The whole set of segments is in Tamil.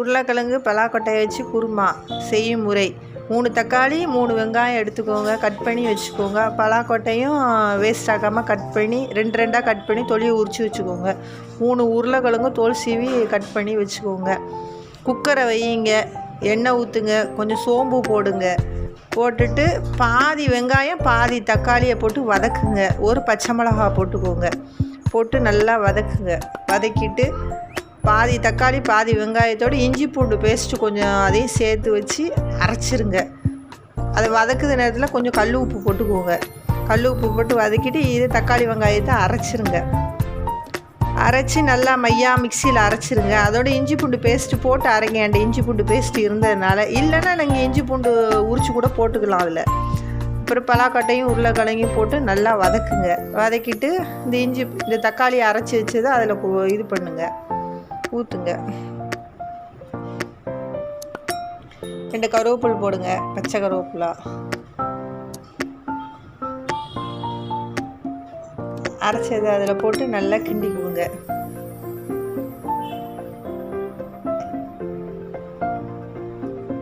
உருளைக்கிழங்கு பலாக்கொட்டையை வச்சு குருமா செய்யும் முறை. மூணு தக்காளி மூணு வெங்காயம் எடுத்துக்கோங்க. கட் பண்ணி வச்சுக்கோங்க. பலாக்கொட்டையும் வேஸ்ட் ஆக்காமல் கட் பண்ணி ரெண்டு ரெண்டாக கட் பண்ணி தொலியை உரித்து வச்சுக்கோங்க. மூணு உருளைக்கிழங்கும் தோல் சீவி கட் பண்ணி வச்சுக்கோங்க. குக்கரை வையுங்க. எண்ணெய் ஊற்றுங்க கொஞ்சம் சோம்பு போடுங்க. போட்டுட்டு பாதி வெங்காயம் பாதி தக்காளியை போட்டு வதக்குங்க. ஒரு பச்சை மிளகா போட்டுக்கோங்க. போட்டு நல்லா வதக்குங்க. வதக்கிட்டு பாதி தக்காளி பாதி வெங்காயத்தோடு இஞ்சி பூண்டு பேஸ்ட்டு கொஞ்சம் அதையும் சேர்த்து வச்சு அரைச்சிருங்க. அதை வதக்குற நேரத்தில் கொஞ்சம் கல் உப்பு போட்டுக்குவோங்க கல் உப்பு போட்டு வதக்கிட்டு இது தக்காளி வெங்காயத்தை அரைச்சிருங்க. அரைச்சி நல்லா மையா மிக்சியில் அரைச்சிருங்க. அதோட இஞ்சி பூண்டு பேஸ்ட்டு போட்டு அரைங்க. அந்த இஞ்சி பூண்டு பேஸ்ட்டு இருந்ததுனால இல்லைன்னா நீங்கள் இஞ்சி பூண்டு உரிச்சு கூட போட்டுக்கலாம் அதில். அப்புறம் பலாக்கட்டையும் உருளைக்கிழங்கையும் போட்டு நல்லா வதக்குங்க. வதக்கிட்டு இந்த இஞ்சி இந்த தக்காளி அரைச்சி வச்சதை அதில் இது பண்ணுங்கள் ஊற்றுங்க ரெண்டு கருவேப்பில் போடுங்க பச்சை கருவேப்பிலா. அரைச்சதை அதில் போட்டு நல்லா கிண்டிக்குவோங்க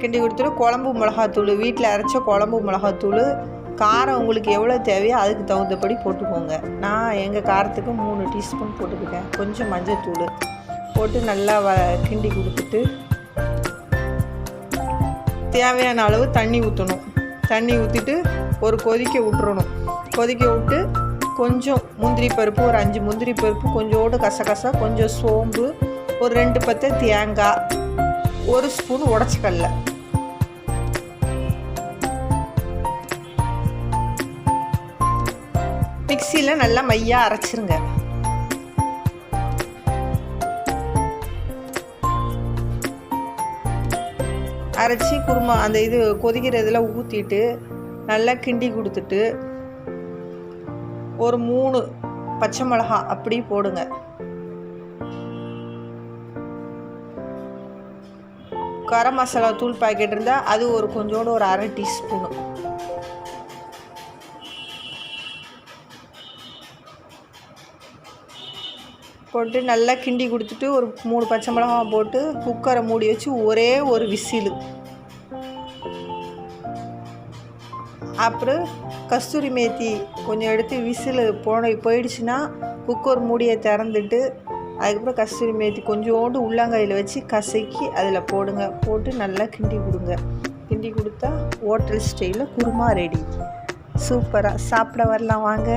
கிண்டி கொடுத்துட்டு குழம்பு மிளகாத்தூள் வீட்டில் அரைச்ச குழம்பு மிளகாத்தூள் காரம் உங்களுக்கு எவ்வளோ தேவையோ அதுக்கு தகுந்தபடி போட்டுக்கோங்க. நான் எங்கள் காரத்துக்கு மூணு டீஸ்பூன் போட்டுக்கிட்டேன். கொஞ்சம் மஞ்சத்தூள். போட்டு நல்லா வ கிண்டி கொடுத்துட்டு தேவையான அளவு தண்ணி ஊற்றணும் தண்ணி ஊற்றிட்டு ஒரு கொதிக்க விட்டுறணும். கொதிக்க விட்டு கொஞ்சம் முந்திரி பருப்பு ஒரு அஞ்சு முந்திரி பருப்பு கொஞ்சோடு கசகசா கொஞ்சம் சோம்பு ஒரு ரெண்டு பத்து தேங்காய் ஒரு ஸ்பூன் உடச்சிக்கல்ல. மிக்சியில் நல்லா மையாக அரைச்சிருங்க. அரைச்சி குருமா அந்த இது கொதிக்கிற இதில் ஊற்றிட்டு நல்லா கிண்டி கொடுத்துட்டு ஒரு மூணு பச்சை மிளகா அப்படி போடுங்க. கரம் மசாலா தூள் பாக்கெட் இருந்தால் அது ஒரு கொஞ்சோண்டு ஒரு அரை டீஸ்பூனு. போட்டு நல்லா கிண்டி கொடுத்துட்டு ஒரு மூணு பச்சை மிளகா போட்டு குக்கரை மூடி வச்சு ஒரே ஒரு விசிலு. அப்புறம் கஸ்தூரி மேத்தி கொஞ்சம் எடுத்து விசில் போன போயிடுச்சுன்னா குக்கர் மூடியை திறந்துட்டு அதுக்கப்புறம் கஸ்தூரி மேத்தி கொஞ்சோண்டு உள்ளங்காயில் வச்சு கசக்கி அதில் போடுங்க. போட்டு நல்லா கிண்டி கொடுங்க. கிண்டி கொடுத்தா ஹோட்டல் ஸ்டைலில் குருமா ரெடி சூப்பராக சாப்பிட வரலாம் வாங்க.